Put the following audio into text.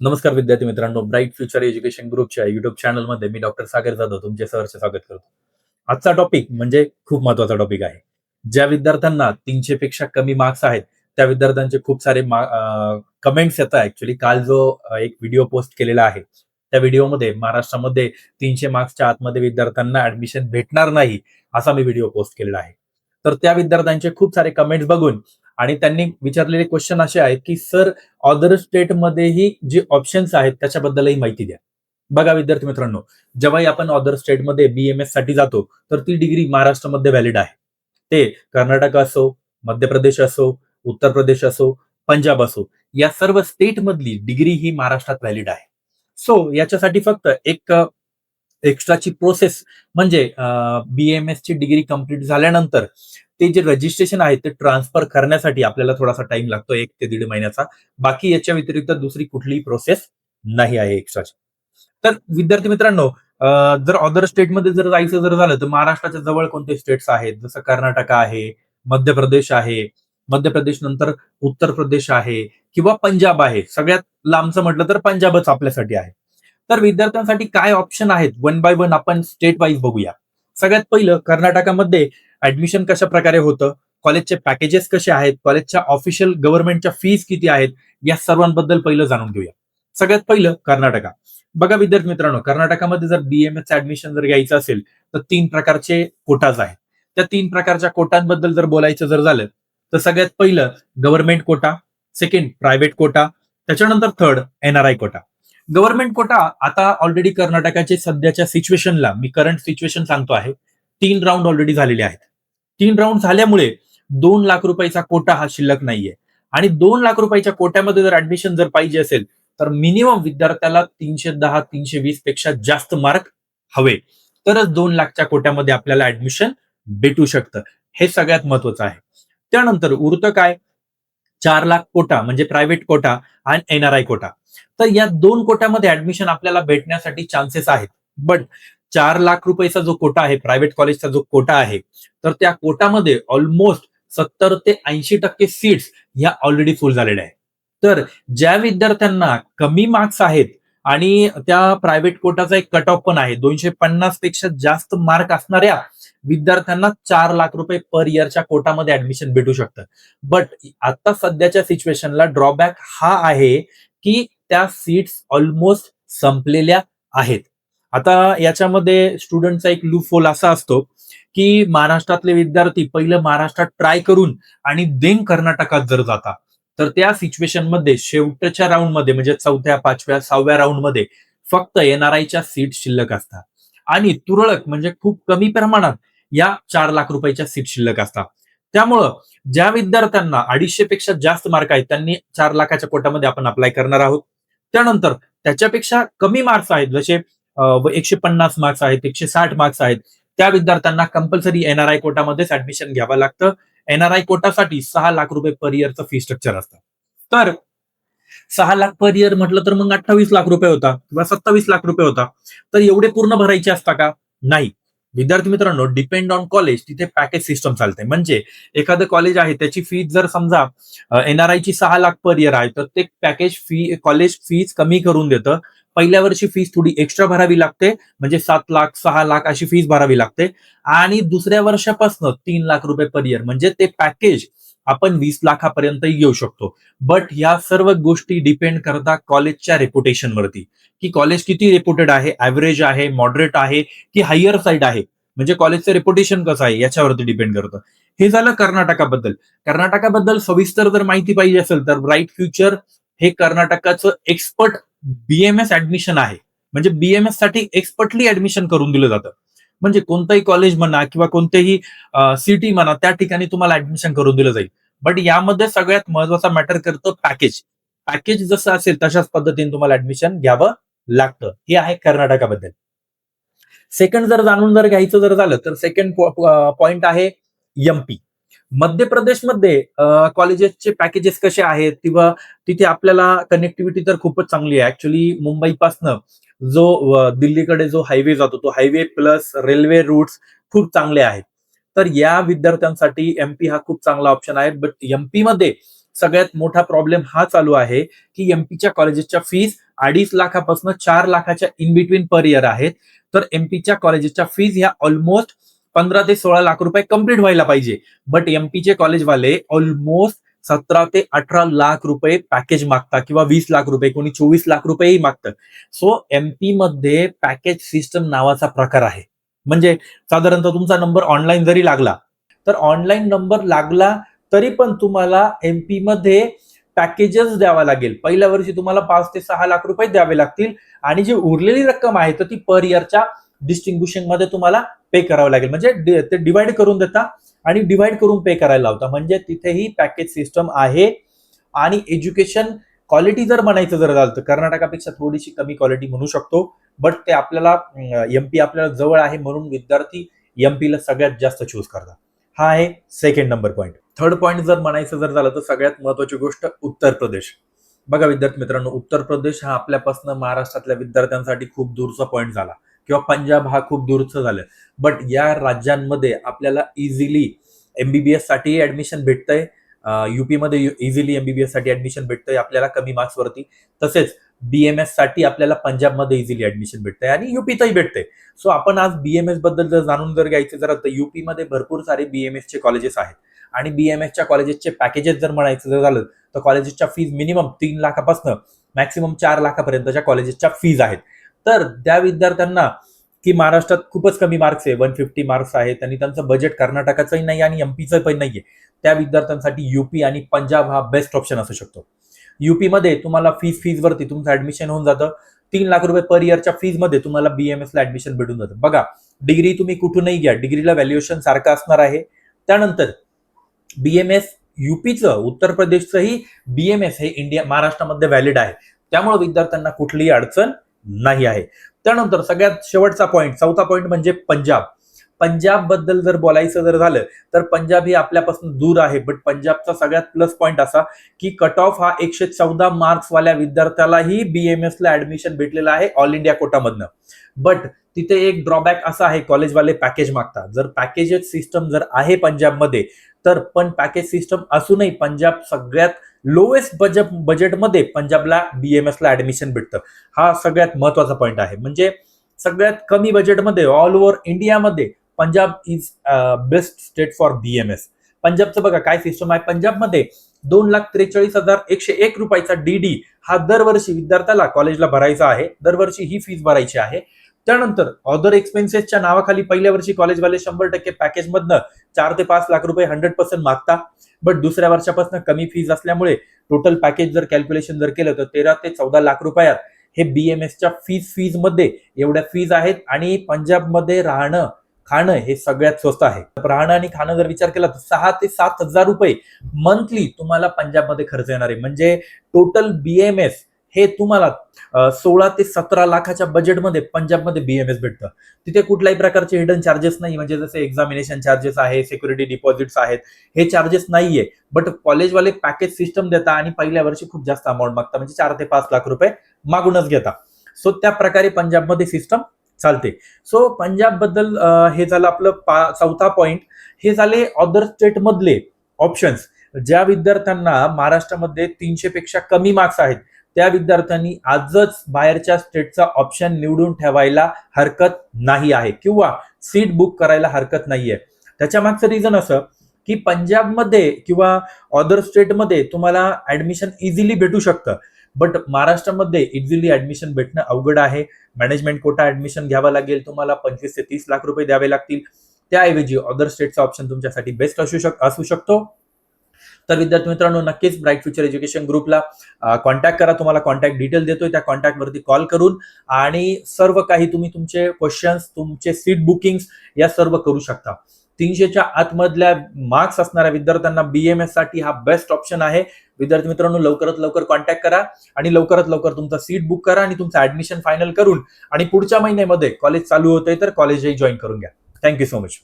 नमस्कार विद्यार्थी मित्रांनो ब्राईट फ्युचर एज्युकेशन ग्रुपच्या युट्यूब चॅनलमध्ये मी डॉक्टर सागर जाधव तुमचे सहर्ष स्वागत करतो. आजचा टॉपिक म्हणजे खूप महत्त्वाचा टॉपिक आहे. ज्या विद्यार्थ्यांना तीनशे पेक्षा कमी मार्क्स आहेत त्या विद्यार्थ्यांचे खूप सारे कमेंट्स येतात ऍक्च्युली काल जो एक व्हिडिओ पोस्ट केलेला आहे त्या व्हिडिओमध्ये महाराष्ट्रामध्ये तीनशे मार्क्सच्या आतमध्ये विद्यार्थ्यांना ऍडमिशन भेटणार नाही असा मी व्हिडिओ पोस्ट केलेला आहे. तर त्या विद्यार्थ्यांचे खूप सारे कमेंट्स बघून आणि त्यांनी विचारलेले क्वेश्चन असे आहेत की सर अदर स्टेटमध्येही जे ऑप्शन्स आहेत त्याच्याबद्दलही माहिती द्या. बघा विद्यार्थी मित्रांनो जेव्हाही आपण अदर स्टेटमध्ये बीएमएससाठी जातो तर ती डिग्री महाराष्ट्रामध्ये व्हॅलिड आहे. ते कर्नाटक असो मध्य प्रदेश असो उत्तर प्रदेश असो पंजाब असो या सर्व स्टेट मधली डिग्री ही महाराष्ट्रात व्हॅलिड आहे. सो याच्यासाठी फक्त एक एक्स्ट्राची प्रोसेस म्हणजे बीएमएस ची डिग्री कंप्लीट झाल्यानंतर ते जे रजिस्ट्रेशन आहे ते ट्रान्सफर करण्यासाठी आपल्याला थोडासा टाइम लागतो एक ते दीड महिन्याचा. बाकी याच्या व्यतिरिक्त दुसरी कुठलीही प्रोसेस नाही आहे एक्स्ट्राची. तर विद्यार्थी मित्रांनो जर अदर स्टेटमध्ये जर जायचं जर झालं तर महाराष्ट्राच्या जवळ कोणते स्टेट्स आहेत? जसं कर्नाटक आहे मध्य प्रदेश आहे मध्य प्रदेश नंतर उत्तर प्रदेश आहे किंवा पंजाब आहे. सगळ्यात लांबचं म्हटलं तर पंजाबच आपल्यासाठी आहे. तर विद्यार्थ्यांसाठी काय ऑप्शन आहेत? वन बाय वन आपण स्टेट वाईज बघूया. सगळ्यात पहिलं कर्नाटकामध्ये ऍडमिशन कशा प्रकारे होतं कॉलेजचे पॅकेजेस कसे आहेत? कॉलेजच्या ऑफिशियल गव्हर्नमेंटच्या फीज किती आहेत? या सर्वांबद्दल पहिलं जाणून घेऊया. सगळ्यात पहिलं कर्नाटका. बघा विद्यार्थी मित्रांनो कर्नाटकामध्ये जर बीएमएस ऍडमिशन जर घ्यायचं असेल तर तीन प्रकारचे कोटाज आहेत. त्या तीन प्रकारच्या कोटांबद्दल जर बोलायचं जर झालं तर सगळ्यात पहिलं government quota second private quota त्याच्यानंतर third NRI quota. Government quota आता ऑलरेडी कर्नाटकाचे सध्याच्या सिच्युएशनला मी करंट सिच्युएशन सांगतो आहे तीन राऊंड ऑलरेडी झालेले आहेत. तीन राऊंड झाल्यामुळे दोन लाख रुपयाचा कोटा हा शिल्लक नाहीये. आणि दोन लाख रुपयाच्या कोट्यामध्ये जर ऍडमिशन जर पाहिजे असेल तर मिनिमम विद्यार्थ्याला तीनशे दहा तीनशे वीसपेक्षा जास्त मार्क हवे. तरच दोन लाखच्या कोट्यामध्ये आपल्याला ऍडमिशन भेटू शकतं. हे सगळ्यात महत्वाचं आहे. त्यानंतर उरतं काय? चार लाख कोटा म्हणजे प्रायव्हेट कोटा आणि एनआरआय कोटा. तर या दोन कोट्यामध्ये ऍडमिशन आपल्याला भेटण्यासाठी चान्सेस आहेत. बट चार लाख रुपयेचा जो कोटा आहे प्रायव्हेट कॉलेजचा जो कोटा आहे तर त्या कोटामध्ये ऑलमोस्ट सत्तर ते ऐंशी टक्के सीट्स ह्या ऑलरेडी फुल झालेल्या आहेत. तर ज्या विद्यार्थ्यांना कमी मार्क्स आहेत आणि त्या प्रायव्हेट कोटाचा एक कट ऑफ पण आहे दोनशे पन्नासपेक्षा जास्त मार्क असणाऱ्या विद्यार्थ्यांना चार लाख रुपये पर इयरच्या कोटामध्ये ऍडमिशन भेटू शकतं. बट आता सध्याच्या सिच्युएशनला ड्रॉबॅक हा आहे की त्या सीट्स ऑलमोस्ट संपलेल्या आहेत. आता याच्यामध्ये स्टुडंटचा एक लुफोल असा असतो की महाराष्ट्रातले विद्यार्थी पहिलं महाराष्ट्रात ट्राय करून आणि देन कर्नाटकात जर जाता तर त्या सिच्युएशनमध्ये शेवटच्या राऊंडमध्ये म्हणजे चौथ्या पाचव्या सहाव्या राऊंडमध्ये फक्त एनआरआयच्या सीट शिल्लक असतात. आणि तुरळक म्हणजे खूप कमी प्रमाणात या चार लाख रुपयाच्या सीट शिल्लक असतात. त्यामुळं ज्या विद्यार्थ्यांना अडीचशे पेक्षा जास्त मार्क आहेत त्यांनी चार लाखाच्या कोटामध्ये आपण अप्लाय करणार आहोत. त्यानंतर त्याच्यापेक्षा कमी मार्क्स आहेत जसे एकशे पन्नास मार्क्स आहेत एकशे साठ मार्क्स आहेत त्या विद्यार्थ्यांना कंपल्सरी एनआरआय कोटामध्येच ऍडमिशन घ्यावं लागतं. एनआरआय कोटासाठी सहा लाख रुपये पर इयरचं फी स्ट्रक्चर असतं. तर सहा लाख पर इयर म्हटलं तर मग अठ्ठावीस लाख रुपये होता किंवा सत्तावीस लाख रुपये होता. तर एवढे पूर्ण भरायचे असता का? नाही. विद्यार्थी मित्रांनो डिपेंड ऑन कॉलेज तिथे पॅकेज सिस्टम चालते. म्हणजे एखादं कॉलेज आहे त्याची फी जर समजा एनआरआय ची सहा लाख पर इयर आहे तर ते पॅकेज फी कॉलेज फीज कमी करून देतं. पहिल्या वर्षी फीज थोडी एक्स्ट्रा भरावी लागते म्हणजे सात लाख सहा लाख अशी फीज भरावी लागते. आणि दुसऱ्या वर्षापासून तीन लाख रुपये पर इयर म्हणजे ते पॅकेज आपण वीस लाखापर्यंतही घेऊ शकतो. बट या सर्व गोष्टी डिपेंड करता कॉलेजच्या रेपुटेशन वरती. की कॉलेज किती रेप्युटेड आहे ऍव्हरेज आहे मॉडरेट आहे की हायर साईड आहे. म्हणजे कॉलेजचं रेप्युटेशन कसं आहे याच्यावरती डिपेंड करतं. हे झालं कर्नाटकाबद्दल. कर्नाटकाबद्दल सविस्तर जर माहिती पाहिजे असेल तर ब्राईट फ्युचर हे कर्नाटकाचं एक्सपर्ट बीएमएस ऍडमिशन आहे. म्हणजे बीएमएससाठी एक्सपर्टली ऍडमिशन करून दिलं जातं. म्हणजे कोणतंही कॉलेज म्हणा किंवा कोणतेही सिटी म्हणा त्या ठिकाणी तुम्हाला ऍडमिशन करून दिलं जाईल. बट यामध्ये सगळ्यात महत्त्वाचा मॅटर करतं पॅकेज पॅकेज जसं असेल तशाच पद्धतीने तुम्हाला ऍडमिशन घ्यावं लागतं. हे आहे कर्नाटकाबद्दल. सेकंड जर जाणून जर घ्यायचं जर झालं तर सेकंड पॉइंट आहे एमपी मध्य प्रदेशमध्ये कॉलेजेसचे पॅकेजेस कसे आहेत? किंवा तिथे आपल्याला कनेक्टिव्हिटी तर खूपच चांगली आहे. ऍक्च्युली मुंबईपासनं जो दिल्लीकडे जो हायवे जातो तो हायवे प्लस रेल्वे रूट्स खूप चांगले आहेत. तर या विद्यार्थ्यांसाठी एमपी हा खूप चांगला ऑप्शन आहे. बट एमपी मध्ये सगळ्यात मोठा प्रॉब्लेम हा चालू आहे की एमपीच्या कॉलेजेसच्या फीज अडीच लाखापासून चार लाखाच्या इन बिटवीन पर इयर आहेत. तर एमपीच्या कॉलेजेसच्या फीज ह्या ऑलमोस्ट पंधरा ते सोळा लाख रुपये कंप्लीट व्हायला पाहिजे. बट एमपीचे कॉलेजवाले ऑलमोस्ट सतरा ते अठरा लाख रुपये पॅकेज मागतात किंवा वीस लाख रुपये कोणी चोवीस लाख रुपयेही मागतात सो एमपी मध्ये पॅकेज सिस्टम नावाचा प्रकार आहे. म्हणजे साधारणतः तुमचा नंबर ऑनलाईन जरी लागला तर ऑनलाईन नंबर लागला तरी पण तुम्हाला एमपी मध्ये पॅकेजेस द्यावा लागेल. पहिल्या वर्षी तुम्हाला पाच ते सहा लाख रुपये द्यावे लागतील आणि जी उरलेली रक्कम आहे तर ती पर इयरच्या डिस्टिंग्विशनमध्ये तुम्हाला पे करावं लागेल. म्हणजे ते डिवाइड करून देता आणि डिवाइड करून पे करायला लावता. म्हणजे तिथेही पॅकेज सिस्टम आहे आणि एज्युकेशन क्वालिटी जर म्हणायचं जर झालं तर कर्नाटकापेक्षा थोडीशी कमी क्वालिटी म्हणू शकतो. बट ते आपल्याला एमपी आपल्याला जवळ आहे म्हणून विद्यार्थी एमपीला सगळ्यात जास्त चूज करतात. हा आहे second number point third point जर म्हणायचं जर झालं तर सगळ्यात महत्वाची गोष्ट उत्तर प्रदेश. बघा विद्यार्थी मित्रांनो उत्तर प्रदेश हा आपल्यापासून महाराष्ट्रातल्या विद्यार्थ्यांसाठी खूप दूरचा पॉईंट झाला. किंवा पंजाब हा खूप दूरचं झालं. बट या राज्यांमध्ये आपल्याला इझिली एमबीबीएससाठी ऍडमिशन भेटतंय. युपीमध्ये इझिली एमबीबीएससाठी ऍडमिशन भेटतंय आपल्याला कमी मार्क्स वरती. तसेच बीएमएससाठी आपल्याला पंजाबमध्ये इझिली ऍडमिशन भेटतंय आणि युपीतही भेटतंय. सो आपण आज बीएमएसबद्दल जर जाणून जर घ्यायचं जर तर युपीमध्ये भरपूर सारे बीएमएसचे कॉलेजेस आहेत. आणि बीएमएसच्या कॉलेजेसचे पॅकेजेस जर म्हणायचं जर झालं तर कॉलेजेसच्या फीज मिनिमम तीन लाखापासून मॅक्सिमम चार लाखापर्यंतच्या कॉलेजेसच्या फीज आहेत. तर त्या विद्यार्थ्यांना की महाराष्ट्रात खूपच कमी मार्क्स आहे. वन फिफ्टी मार्क्स आहेत आणि त्यांचं बजेट कर्नाटकाचंही नाही आणि एमपीचं पण नाहीये. त्या विद्यार्थ्यांसाठी युपी आणि पंजाब हा बेस्ट ऑप्शन असू शकतो. युपीमध्ये तुम्हाला फीज फीज वरती तुमचं ऍडमिशन होऊन जातं. तीन लाख रुपये पर इयरच्या फीजमध्ये तुम्हाला बीएमएस ऍडमिशन भेटून जातं. बघा डिग्री तुम्ही कुठूनही घ्या. डिग्रीला व्हॅल्युएशन सारखं असणार आहे. त्यानंतर बीएमएस युपीचं उत्तर प्रदेशचंही बीएमएस हे इंडिया महाराष्ट्रामध्ये व्हॅलिड आहे. त्यामुळे विद्यार्थ्यांना कुठलीही अडचण नाही आहे. त्यानंतर सगळ्यात शेवटचा पॉईंट चौथा पॉईंट म्हणजे पंजाब. पंजाबबद्दल जर बोलायचं जर झालं तर पंजाब ही आपल्यापासून दूर आहे. बट पंजाबचा सगळ्यात प्लस पॉईंट असा की कट ऑफ हा एकशे चौदा मार्क्स वाल्या विद्यार्थ्यालाही बीएमएस ला ऍडमिशन भेटलेलं आहे ऑल इंडिया कोटामधनं. बट तिथे एक ड्रॉबॅक असा आहे कॉलेजवाले पॅकेज मागतात. जर पॅकेजेस सिस्टम जर आहे पंजाबमध्ये तर पण पॅकेज सिस्टम असूनही पंजाब सगळ्यात लोएस्ट बजेट बजेटमध्ये पंजाबला बीएमएस ला ऍडमिशन भेटतं. हा सगळ्यात महत्त्वाचा पॉईंट आहे. म्हणजे सगळ्यात कमी बजेटमध्ये ऑल ओव्हर इंडियामध्ये Punjab is best state for BMS पंजाबचं बघा काय सिस्टम आहे. पंजाबमध्ये दोन लाख त्रेचाळीस हजार एकशे एक रुपयाचा डीडी हा दरवर्षी विद्यार्थ्याला कॉलेजला भरायचा आहे. दरवर्षी ही फीस भरायची आहे. त्यानंतर अदर एक्सपेन्सेसच्या नावाखाली पहिल्या वर्षी कॉलेजवाले शंभर टक्के पॅकेजमधनं चार ते पाच लाख रुपये हंड्रेड पर्सेंट मागता. बट दुसऱ्या वर्षापासून कमी फीज असल्यामुळे टोटल पॅकेज जर कॅल्क्युलेशन जर केलं तर तेरा ते चौदा लाख रुपयात हे बीएमएसच्या फीज फीजमध्ये एवढ्या फीज आहेत. आणि पंजाबमध्ये राहणं खाणं हे सगळ्यात स्वस्त आहे. राहणं आणि खाणं जर विचार केला तर सहा ते सात हजार रुपये मंथली तुम्हाला पंजाबमध्ये खर्च येणार आहे. म्हणजे टोटल बीएमएस हे तुम्हाला सोळा ते सतरा लाखाच्या बजेटमध्ये पंजाबमध्ये बीएमएस भेटतं. तिथे कुठल्याही प्रकारचे हिडन चार्जेस नाही. म्हणजे जसे एक्झामिनेशन चार्जेस आहे सिक्युरिटी डिपॉझिट्स आहेत हे चार्जेस नाहीये. बट कॉलेजवाले पॅकेज सिस्टम देता आणि पहिल्या वर्षी खूप जास्त अमाऊंट मागता. म्हणजे चार ते पाच लाख रुपये मागूनच घेता. सो त्या प्रकारे पंजाबमध्ये सिस्टम चालते. सो पंजाबबद्दल हे झालं आपलं पा- चौथा पॉईंट हे झाले अदर स्टेटमधले ऑप्शन्स ज्या विद्यार्थ्यांना महाराष्ट्रामध्ये तीनशे पेक्षा कमी मार्क्स आहेत त्या विद्यार्थ्यांनी आजच बाहेरच्या स्टेटचा ऑप्शन निवडून ठेवायला हरकत नाही आहे. किंवा सीट बुक करायला हरकत नाहीये. त्याच्या मागचं रिझन असं की पंजाबमध्ये किंवा अदर स्टेटमध्ये तुम्हाला ऍडमिशन इझिली भेटू शकतं. बट महाराष्ट्रामध्ये इझिली ऍडमिशन भेटणं अवघड आहे. मॅनेजमेंट कोटा ऍडमिशन घ्यावं लागेल तुम्हाला पंचवीस ते तीस लाख रुपये द्यावे लागतील. त्याऐवजी अदर स्टेटचा ऑप्शन तुमच्यासाठी बेस्ट असू शक असू शकतो. तर विद्यार्थी मित्रांनो नक्कीच ब्राईट फ्युचर एज्युकेशन ग्रुपला कॉन्टॅक्ट करा. तुम्हाला कॉन्टॅक्ट डिटेल देतोय. त्या कॉन्टॅक्टवरती कॉल करून आणि सर्व काही तुम्ही तुमचे क्वेश्चन्स तुमचे सीट बुकिंग या सर्व करू शकता. तीनशेच्या आतमधल्या मार्क्स असणाऱ्या विद्यार्थ्यांना बीएमएससाठी हा बेस्ट ऑप्शन आहे. विद्यार्थी मित्रांनो लवकरात लवकर कॉन्टॅक्ट करा आणि लवकरात लवकर तुमचा सीट बुक करा आणि तुमचं ऍडमिशन फायनल करून आणि पुढच्या महिन्यामध्ये कॉलेज चालू होतंय तर कॉलेजही जॉईन करून घ्या. Thank you so much